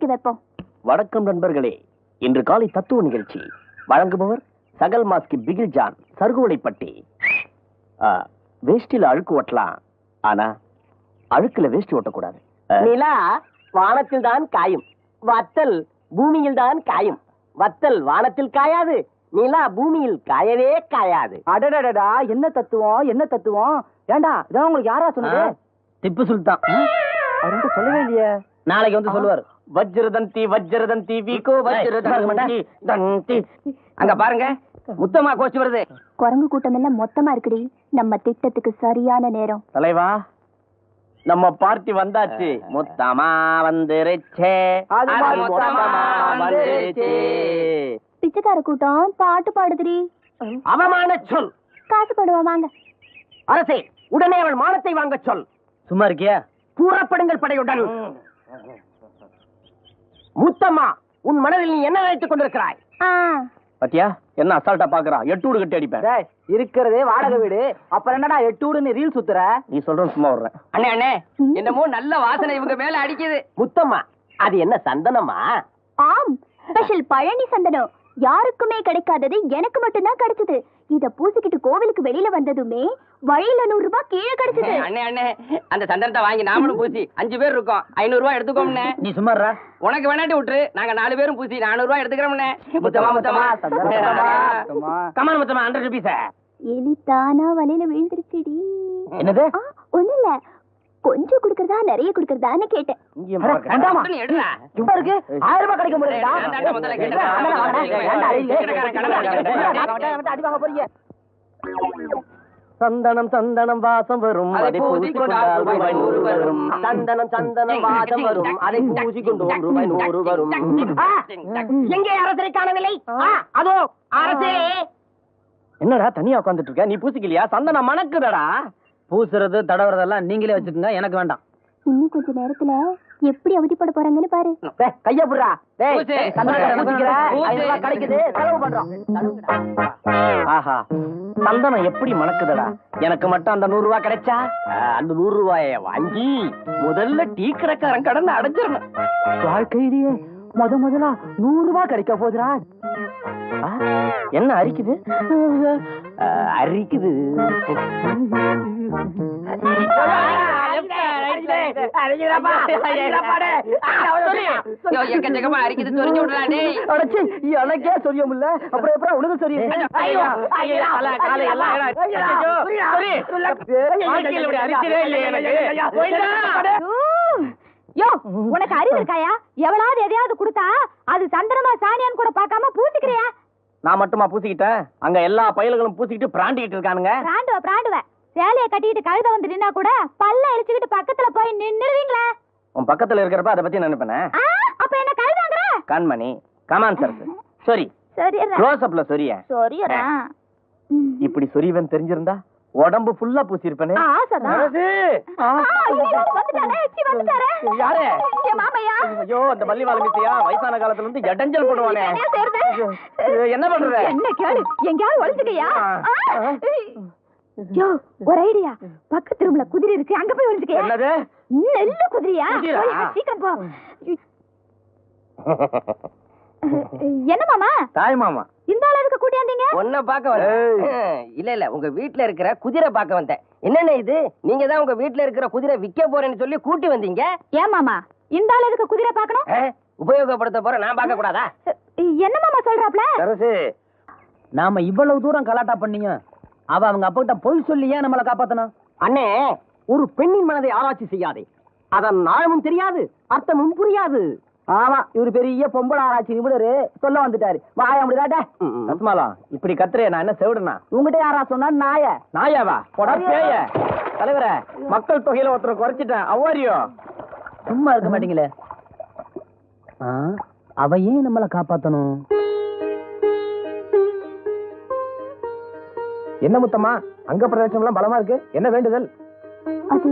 பூசிக்க வைப்போம். வணக்கம் நண்பர்களே. இன்று காலை தத்துவ நிகழ்ச்சி. வழங்குபவர் சகல் மாஸ்கி பிகில் ஜான் சருகுவளைப்பட்டி ஆ, வேஷ்டில அழுக்கு ஓட்டலாம். ஆனா அழுக்குல வேஷ்டி ஓட்டக்கூடாது. நிலா வானத்தில் தான் காயும். வத்தல் பூமியில் தான் காயும். வத்தல் வானத்தில் காயாது நிலா பூமியில் காயவே காயாது. அடடடடா என்ன தத்துவம் என்ன தத்துவம்? ஏண்டா இதான் உங்களுக்கு யாரா சொன்னது? திப்பு சுல்தான். அவர்கிட்ட சொல்லவே இல்லையே. நாளைக்கு வந்து சொல்லுவார். வஜ்ரதந்தி வஜ்ரதந்தி வீகோ வஜ்ரதந்தி தந்தி. அங்க பாருங்க முத்தமா கோச்சு வருது. குரங்கு கூட்டம் எல்லாம் மொத்தமா இருக்குடி. நம்ம திட்டத்துக்கு சரியான நேரம். தலைவா நம்ம பார்ட்டி வந்தாச்சு. முத்தமா வந்துருச்சே. அது அது மாதிரி முத்தமா வந்துருச்சே. பிச்சைக்கார கூட்டம் பாட்டு பாடுதுடி. அவமான சொல். காசு போடுவா வாங்க. அரசே உடனே அவள் மானத்தை வாங்க சொல். சும்மா இருக்கியா? கூறப்படுங்கள் படையுடன். முத்தம்மா உன் மனதில் நீ என்ன நினைத்துக் கொண்டிருக்கிறாய்? ஆ. பாத்தியா? என்ன அசால்ட்டா பாக்குறா எட்டு வீடு கட்டி அடிப்பேன். டேய், இருக்கிறதே வாடகை வீடு. அப்புறம் என்னடா எட்டு வீடுன்னு ரீல் சுத்துற? நீ சொல்றது சும்மா வர்றேன் அண்ணே அண்ணே. என்னமோ நல்ல வாசனை இவங்க மேல அடிக்குது. முத்தம்மா அது என்ன சந்தனமா? ஆம் ஸ்பெஷல் பழனி சந்தனம். யாருக்குமே கிடைக்காதது எனக்கு மட்டும்தான் கிடைச்சது. இத பூசிக்கிட்டு கோவிலுக்கு வெளியில வந்ததுமே வழியில நூறு ரூபாய் கீழே கிடைச்சது. அண்ணே அண்ணே அந்த சந்தனத்தை வாங்கி நாமளும் பூசி அஞ்சு பேர் இருக்கோம். ஐநூறு ரூபாய் எடுத்துக்கோம்னே நீ சும்மா இருடா. உனக்கு வேணாட்டி விட்டுரு. நாங்க நாலு பேரும் பூசி நானூறு ரூபாய் எடுத்துக்கிறோம்னே Muthamma Muthamma. Come on Muthamma hundred rupees எலி தானா வலையில விழுந்துருச்சுடி. என்னது? ஆ, ஒண்ணும் இல்ல கொஞ்சம் குடுக்கறதா நிறைய குடுக்கறதான்னு கேட்டேன். இருக்கு ஆயிரம் ரூபாய் கிடைக்க போறீங்க. சந்தனம் சந்தனம் வாசம் வரும். அதை அதை பூசிக்கொண்டால் பூசிக்கொண்டால் ரூபாய் நூறு வரும். சந்தனம் சந்தனம் வாசம் வரும். அதை பூசிக்கொண்டோம் ரூபாய் நூறு வரும். ஆ, எங்கே அரசரை காணவில்லை? ஆ, அதோ அரசே. என்னடா தனியா உட்காந்துட்டு இருக்க? நீ பூசிக்கலையா? சந்தனம் மணக்குதடா. பூசுறது தடவுறதெல்லாம் நீங்களே வச்சுக்கோங்க. எனக்கு வேண்டாம். இன்னும் கொஞ்ச நேரத்துல எப்படி அவதிப்பட போறாங்கன்னு பாரு. டேய் கைய புடுறா. கிடைக்குது. செலவு பண்றோம். ஆஹா. சந்தனம் எப்படி மணக்குதடா. எனக்கு மட்டும் அந்த நூறு ரூபாய் கிடைச்சா? அந்த நூறு ரூபாய வாங்கி முதல்ல டீ கடைக்காரன் கடன் அடைஞ்சிடணும். வாழ்க்கையிலேயே முத முதலா நூறு ரூபாய் கிடைக்க போதுடா என்ன அரிக்குது? அரிக்குது. எக்கச்சக்கமா அரிக்குது சொரிஞ்சு விடுறா அடச்சி எனக்கே முடியல அப்புறம் எப்பறம் உனக்கு சொல்லிய யோ உனக்கு அறிவு இருக்காயா எவ்வளவு எதையாவது கொடுத்தா அது சந்திரமா சாணியான்னு கூட பார்க்காம பூசிக்கிறியா நான் மட்டுமா பூசிக்கிட்டேன்? அங்க எல்லா பயல்களும் பூசிக்கிட்டு பிராண்டிக்கிட்டு இருக்கானுங்க. பிராண்டுவ பிராண்டுவ. சேலைய கட்டிட்டு கழுத வந்து நின்னா கூட பல்ல இழிச்சுக்கிட்டு பக்கத்துல போய் நின்னுருவீங்களே உன் பக்கத்துல இருக்கிறப்ப அதை பத்தி நினைப்பேனே? அப்ப என்ன கழுதாங்கிற? கண்மணி கமான் சார் சரி சரியறா க்ளோஸ் அப்ல சொரிய சரியறா இப்படி சொரியவன் தெரிஞ்சிருந்தா உடம்பு ஃபுல்லா பூசிருப்பேனே ஆசைதான் அரசு! ஆ, ஐயோ, வந்துட்டாரே, சி, வந்துட்டாரே. யாரு? என் மாமையா? ஐயோ அந்த மிஸ்ஸையா வயசான காலத்துல இருந்து இடைஞ்சல் பண்ணுவானே என்ன பண்ற என்ன கேளு? எங்கேயாவது ஒளிச்சுக்கையா ஆ. யோ ஒரு ஐடியா பக்கத்து ரூம்ல குதிரை இருக்கு. அங்க போய் ஒளிச்சுக்கையா என்னது? நெல்லு குதிரையா? சீக்கிரம் போ. என்ன மாமா? தாய் மாமா. இந்த அளவுக்கு கூட்டியாந்தீங்க உன்னை பார்க்க வந்தேன் இல்ல இல்ல. உங்க வீட்ல இருக்கிற குதிரை பார்க்க வந்தேன். என்னென்ன இது? நீங்க தான் உங்க வீட்ல இருக்கிற குதிரை விக்க போறேன்னு சொல்லி கூட்டி வந்தீங்க? ஏன் மாமா? இந்த அளவுக்கு குதிரை பார்க்கணும்? உபயோகப்படுத்த போற நான் பார்க்க கூடாதா? என்ன மாமா சொல்றாப்ல? நாம இவ்வளவு தூரம் கலாட்டா பண்ணீங்க. அவ அவங்க அப்பா கிட்ட பொய் சொல்லி ஏன் நம்மள காப்பாத்தணும்? அண்ணே ஒரு பெண்ணின் மனதை ஆராய்ச்சி செய்யாதே. அதன் ஆழமும் தெரியாது அர்த்தமும் புரியாது. ஆமா இவரு பெரிய பொம்பளை ஆராய்ச்சி நிபுணரு. சொல்ல வந்துட்டாரு. வாய முடியாட்ட ரத்மாலா இப்படி கத்துறே நான் என்ன செவிடுனா உங்ககிட்ட யாரா சொன்னா நாய? நாயாவா? போடா பேய. தலைவரே மக்கள் தொகையில ஒருத்தரை குறைச்சிட்டேன். அவ்வாரியோ சும்மா இருக்க மாட்டீங்களே. ஆ, அவ ஏன் நம்மள காப்பாத்தணும்? என்ன முத்தம்மா? அங்க பிரதேசம் எல்லாம் பலமா இருக்கு? என்ன வேண்டுதல்? அது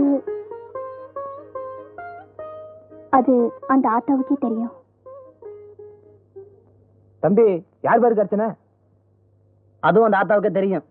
அது அந்த ஆத்தாவுக்கே தெரியும். தம்பி யார் பேருக்கு அர்ச்சனை அதுவும் அந்த ஆத்தாவுக்கு தெரியும்.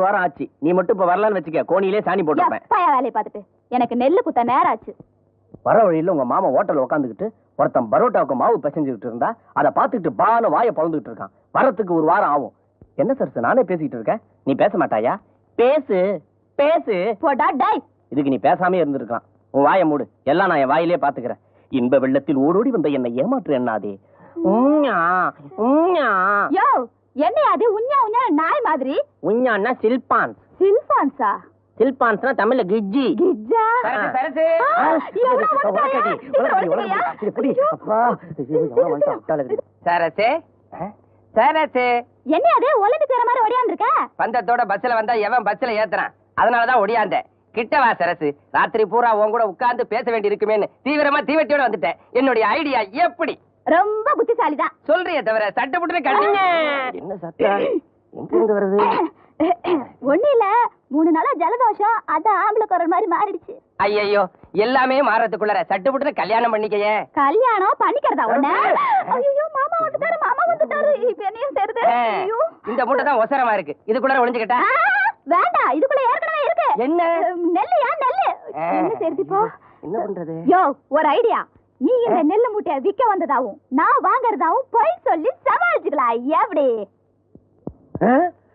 ஒரு வாரம் ஆச்சு. நீ மட்டும் இப்ப வரலான்னு வச்சுக்க. கோணியிலே சாணி வேலையை பார்த்துட்டு. எனக்கு நெல்லு குத்த நேரம் ஆச்சு. வர வழியில உங்க மாமா ஹோட்டல்ல உட்காந்துக்கிட்டு ஒருத்தன் பரோட்டாவுக்கு மாவு பிசைஞ்சுக்கிட்டு இருந்தா அதை பார்த்துட்டு பான வாயை பழந்துகிட்டு இருக்கான். வரத்துக்கு ஒரு வாரம் ஆகும். என்ன சார் நானே பேசிக்கிட்டு இருக்கேன். நீ பேச மாட்டாயா? பேசு பேசு. போடா டேய். இதுக்கு நீ பேசாமே இருந்திருக்கலாம். உன் வாயை மூடு. எல்லாம் நான் என் வாயிலே பாத்துக்கிறேன் இன்ப வெள்ளத்தில் ஓடோடி வந்த என்னை ஏமாற்று எண்ணாதே. யோ என்ன அது உஞ்சா உஞ்சா நாய் மாதிரி? உஞ்ஞான்னா சில்பான்ஸ். சில்பான்ஸா? சில்பான்ஸ்னா தமிழ்ல கிஜ்ஜி. கிஜ்ஜா? சரசு, சரசு. சரசு என்ன அது? ஒலிம்பி தர மாதிரி ஓடியாந்துருக்க? பந்தத்தோட பஸ்ல வந்தா எவன் பஸ்ல ஏத்துறான்? அதனாலதான் ஒடியாந்தேன் கிட்ட வா சரசு ராத்திரி பூரா உன் கூட உட்கார்ந்து பேச வேண்டி இருக்குமேன்னு தீவிரமா தீவட்டியோட வந்துட்டேன். என்னுடைய ஐடியா எப்படி? ரொம்ப புத்திசாலிதான் சொல்றியே தவிர சட்டை புட்டு கட்டிங்க என்ன சத்தம் எங்க இருந்து வருது? ஒண்ணு இல்ல மூணு நாளா ஜலதோஷம் அதான் ஆம்பளை குரல் மாதிரி மாறிடுச்சு. ஐயோ எல்லாமே மாறதுக்குள்ள சட்டு புட்டு கல்யாணம் பண்ணிக்கையே. கல்யாணம் பண்ணிக்கிறதா உன்ன? ஐயோ மாமா வந்துட்டாரு மாமா வந்துட்டாரு. இப்ப என்னையும் ஆ, ஐயோ இந்த மூட்டை தான் ஒசரமா இருக்கு. இதுக்குள்ள ஒளிஞ்சுக்கிட்டா? வேண்டாம் இதுக்குள்ள ஏற்கனவே இருக்கு. என்ன? நெல்லுயா நெல்லு. என்ன சேருது இப்போ? என்ன பண்றது? யோ ஒரு ஐடியா. நீ இந்த நெல்லு மூட்டைய விக்க வந்ததாவும் நான் வாங்குறதாவும் பொய் சொல்லி சமாளிச்சுக்கலாம் எப்படி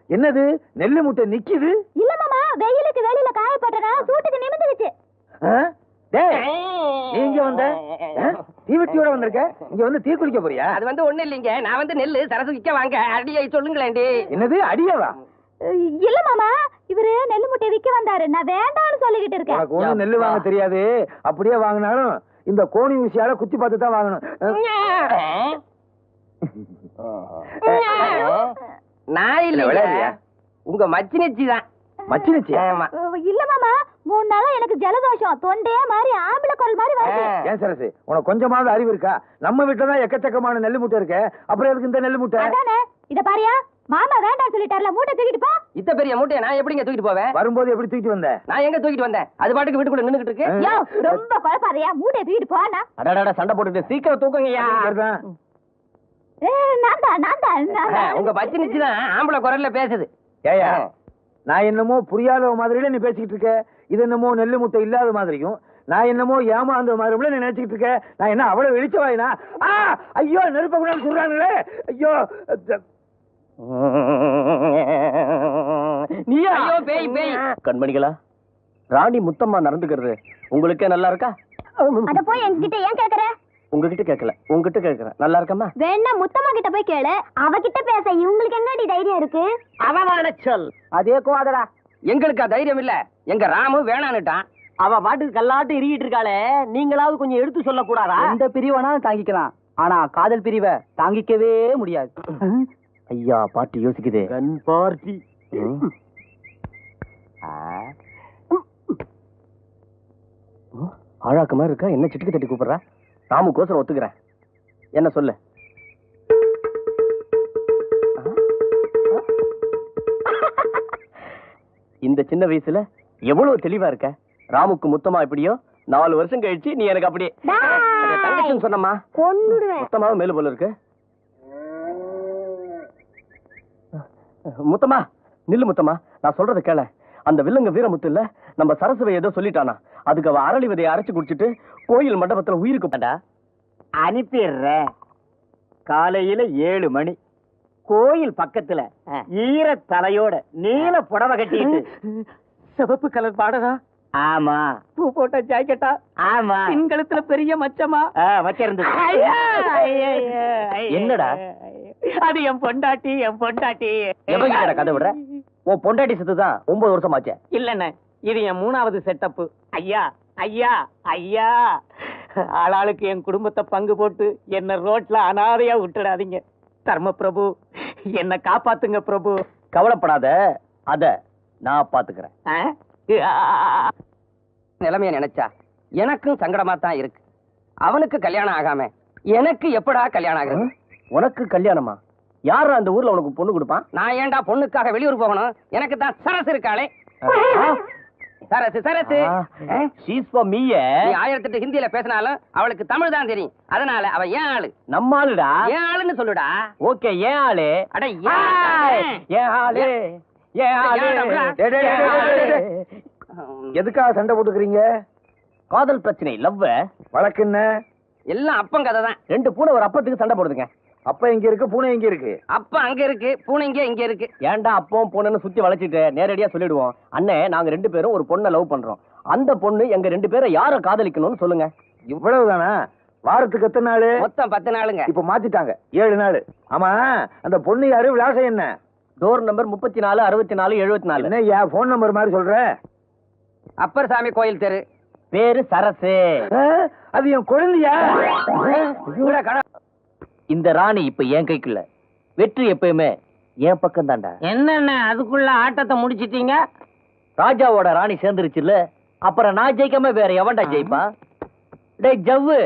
என்னது? நெல்லு முட்டை நிக்குது? இல்ல மாமா வெயிலுக்கு வெளியில காயப்பட்டனா சூட்டுக்கு நிமிந்துருச்சு. நீங்க வந்த? தீவட்டியோட வந்திருக்க? இங்க வந்து தீ குளிக்க போறியா? அது வந்து ஒண்ணு இல்லைங்க. நான் வந்து நெல்லு சரசு விக்க வாங்க. அடியை சொல்லுங்களேன்டி என்னது? அடியவா? இல்ல மாமா இவரு நெல்லு மூட்டைய விக்க வந்தாரு. நான் வேண்டாம்னு சொல்லிக்கிட்டு இருக்கேன். நெல்லு வாங்க தெரியாது. அப்படியே வாங்கினாலும் இந்த கோணி ஊசியால குத்தி பார்த்து தான் வாங்கணும் நான் இல்ல, விளையாடுறியா? உங்க மச்சினிச்சி தான். மச்சினச்சி? ஆமா. இல்ல மாமா மூணு நாளா எனக்கு ஜலதோஷம். தொண்டையே மாதிரி ஆம்பளை குரல் மாதிரி வருது. ஏன் சரசு உனக்கு கொஞ்சமாவது அறிவு இருக்கா? நம்ம வீட்டுல தான் எக்கச்சக்கமான நெல்லு முட்டை இருக்கு. அப்புறம் எதுக்கு இந்த நெல்லு முட்டை அதானே இத பாரியா? மாமா வேண்டாம்னு சொல்லிட்டார்ல மூட்டை தூக்கிட்டு போ. இத்த பெரிய மூட்டையை நான் எப்படிங்க தூக்கிட்டு போவேன்? வரும்போது எப்படி தூக்கிட்டு வந்த? நான் எங்க தூக்கிட்டு வந்தேன்? அது பாட்டுக்கு வீட்டுக்குள்ள நின்னுகிட்டு இருக்கு. யோ ரொம்ப குழப்பாதையா? மூட்டை தூக்கிட்டு போனா அடடட சண்டை போட்டுட்டு சீக்கிரம் தூக்குங்கய்யா. சரிதான். நான் தான் நான் தான் நான் ஆ, தான். உங்க ஆம்பளை குரல்ல பேசுது. ஏயா நான் என்னமோ புரியாத மாதிரில நீ பேசிக்கிட்டு இருக்க. இது என்னமோ நெல்லு முட்டை இல்லாத மாதிரியும். நான் என்னமோ ஏமாந்த மாதிரியும் நீ நினைச்சுக்கிட்டு இருக்க. நான் என்ன அவ்வளவு வெளிச்சவாயினா? ஆ ஐயோ நெருப்ப கூட சொல்றாங்களே ஐயோ ஐயோ, பேய், பேய். கண்மணிகளா ராணி முத்தம்மா நடந்துக்கிறது. உங்களுக்கே நல்லா இருக்கா? அத போய் என்கிட்ட ஏன் கேக்குற? உங்ககிட்ட கேட்கல உங்ககிட்ட கேட்கறேன் நல்லா இருக்கமா வேணா முத்தம்மா கிட்ட போய் கேளு. அவகிட்ட பேச இவங்களுக்கு என்னடி தைரியம் இருக்கு? அவமான சொல் அதே கோதடா எங்களுக்கு தைரியம் இல்ல? எங்க ராமு வேணான்னுட்டான். அவ பாட்டுக்கு கல்லாட்டு இறுகிட்டு இருக்காளே. நீங்களாவது கொஞ்சம் எடுத்து சொல்ல கூடாதா எந்த பிரிவானாலும் தாங்கிக்கலாம். ஆனா காதல் பிரிவை தாங்கிக்கவே முடியாது. ஐயா பாட்டு யோசிக்குது. கன் பார்ட்டி. ஆழாக்க மாதிரி இருக்கா? என்ன சிட்டுக்கு தட்டி கூப்பிடுறா? ராமுக்கோசரம் ஒத்துக்கிறேன். என்ன சொல்லு? இந்த சின்ன வயசுல எவ்வளவு தெளிவா இருக்க? ராமுக்கு முத்தமா இப்படியோ நாலு வருஷம் கழிச்சு நீ எனக்கு அப்படியே டேய். தங்கச்சின்னு சொன்னம்மா. மேலு போல இருக்கு. முத்தமா நில்லு முத்தமா நான் சொல்றத கேள. அந்த வில்லங்க வீரமுத்து இல்ல நம்ம சரசுவை ஏதோ சொல்லிட்டானா. அதுக்கு அவ அரளி விதையை அரைச்சு குடிச்சிட்டு கோயில் மண்டபத்துல உயிருக்கு பண்டா அனுப்பிடுறேன் காலையில ஏழு மணி. கோயில் பக்கத்துல ஈர தலையோட நீல புடவை கட்டிட்டு. சிவப்பு கலர் பாடகா? ஆமா. பூ போட்ட ஜாக்கெட்டா? ஆமா. கழுத்துல பெரிய மச்சமா? என்னடா? அது என் பொண்டாட்டி என் பொண்டாட்டி. எவங்கிட்ட கதை விடுற? உன் பொண்டாட்டி செத்து தான் ஒன்பது வருஷம் ஆச்சே இல்லண்ணே இது என் மூணாவது செட்டப்பு ஐயா ஐயா ஐயா. ஆளாளுக்கு என் குடும்பத்தை பங்கு போட்டு என்ன ரோட்ல அனாதையா விட்டுடாதீங்க. தர்ம பிரபு என்ன காப்பாத்துங்க பிரபு. கவலைப்படாத அத நான் பாத்துக்கிறேன். நிலைமைய நினைச்சா எனக்கும் சங்கடமா தான் இருக்கு. அவனுக்கு கல்யாணம் ஆகாம எனக்கு எப்படா கல்யாணம் ஆகுது உனக்கு கல்யாணமா? யாரு அந்த ஊர்ல உனக்கு பொண்ணு கொடுப்பான்? நான் ஏன்டா பொண்ணுக்காக வெளியூர் போகணும்? எனக்கு தான் சரசு இருக்காளே. Sarasu Sarasu? She's for me நீ ஆயிரத்தெட்டு ஹிந்தியில பேசினாலும் அவளுக்கு தமிழ் தான் தெரியும். அதனால அவ ஏன் ஆளு? நம்ம ஆளுடா? ஏன் ஆளுன்னு சொல்லுடா. ஓகே ஏன் ஆளு? அட ஏன் ஆளு? ஏன் ஆளு? எதுக்காக சண்டை போட்டுக்கிறீங்க? காதல் பிரச்சனை லவ்வ. வழக்கு என்ன எல்லாம் அப்பன் கதை தான். ரெண்டு பூனை ஒரு அப்பத்துக்கு சண்டை போடுதுங்க. அப்ப இங்க இருக்கு பூனை இங்க இருக்கு. அப்பா அங்க இருக்கு பூனைங்க இங்க இருக்கு. ஏன்டா அப்பவும் பொண்ணுன்னு சுத்தி வளைச்சிட்டு நேரடியா சொல்லிடுவோம். அண்ணே நாங்க ரெண்டு பேரும் ஒரு பொண்ணை லவ் பண்றோம். அந்த பொண்ணு எங்க ரெண்டு பேரை யார காதலிக்கணும்னு சொல்லுங்க. இவ்வளவுதானா வாரத்துக்கு எத்தனை நாள்? மொத்தம் பத்து நாளுங்க. இப்ப மாத்திட்டாங்க. ஏழு நாள். ஆமா அந்த பொண்ணு யாரு? விலாசம் என்ன? டோர் நம்பர் முப்பத்தி நாலு அறுபத்தி நாலு எழுபத்தி நாலு என்ன என் போன் நம்பர் மாதிரி சொல்ற? அப்பர் சாமி கோயில் தெரு. பேரு சரசு. அது என் குழந்தையா? இந்த ராணி இப்ப என் கைக்குள்ள. வெற்றி எப்பயுமே என் பக்கம் தான்டா என்னென்ன அதுக்குள்ள ஆட்டத்தை முடிச்சிட்டீங்க? ராஜாவோட ராணி சேர்ந்துருச்சுல்ல? அப்புறம் நான் ஜெயிக்காம வேற எவன்டா ஜெயிப்பான் டேய் ஜவ்வு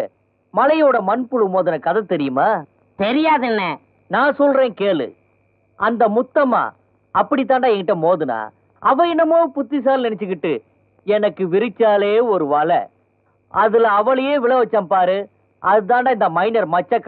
மலையோட மண்புழு மோதின கதை தெரியுமா? தெரியாது என்ன நான் சொல்றேன் கேளு. அந்த முத்தம்மா அப்படித்தாண்டா என்கிட்ட மோதுனா? அவ என்னமோ புத்திசாலி நினைச்சுக்கிட்டு எனக்கு விரிச்சாலே ஒரு வலை. அதுல அவளையே விழ வச்சான் பாரு. அதுதான்டா இந்த மைனர் மச்சக்கார